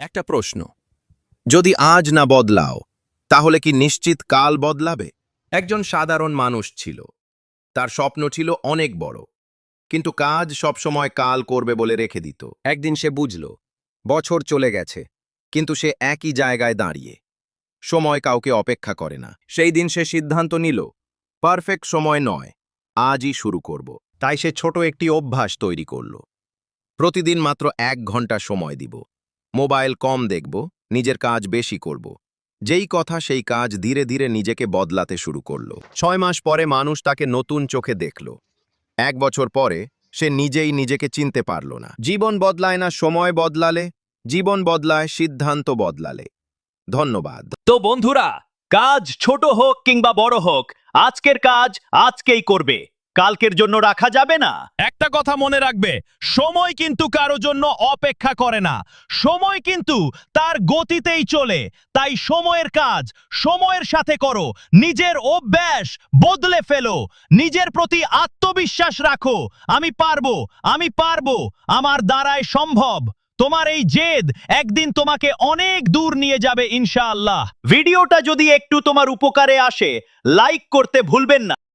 একটা প্রশ্ন। যদি আজ না বদলাও, তাহলে কি নিশ্চিত কাল বদলাবে? একজন সাধারণ মানুষ ছিল। তার স্বপ্ন ছিল অনেক বড়। কিন্তু কাজ সবসময় কাল করবে বলে রেখে দিত। একদিন সে বুঝল, বছর চলে গেছে, কিন্তু সে একই জায়গায় দাঁড়িয়ে। সময় কাউকে অপেক্ষা করে না। সেই দিন সে সিদ্ধান্ত নিল, পারফেক্ট সময় নয়, আজই শুরু করব। তাই সে ছোট একটি অভ্যাস তৈরি করল। প্রতিদিন মাত্র এক ঘণ্টা সময় দিব। মোবাইল কম দেখব, নিজের কাজ বেশি করব। যেই কথা সেই কাজ ধীরে ধীরে নিজেকে বদলাতে শুরু করল। ছয় মাস পরে মানুষ তাকে নতুন চোখে দেখল। এক বছর পরে সে নিজেই নিজেকে চিনতে পারল না। জীবন বদলায় না সময় বদলালে, জীবন বদলায় সিদ্ধান্ত বদলালে। ধন্যবাদ। তো বন্ধুরা, কাজ ছোট হোক কিংবা বড় হোক, আজকের কাজ আজকেই করবে। কালকের জন্য রাখা যাবে না। একটা কথা মনে রাখবে সময় কিন্তু কারও জন্য অপেক্ষা করে না। সময় কিন্তু তার গতিতেই চলে। তাই সময়ের কাজ সময়ের সাথে করো। নিজের অভ্যাস বদলে ফেলো। নিজের প্রতি আত্মবিশ্বাস রাখো। আমি পারব আমি পারব আমার দ্বারায় সম্ভব। তোমার এই জেদ একদিন তোমাকে অনেক দূর নিয়ে যাবে ইনশাআল্লাহ। ভিডিওটা যদি একটু তোমার উপকারে আসে লাইক করতে ভুলবেন না।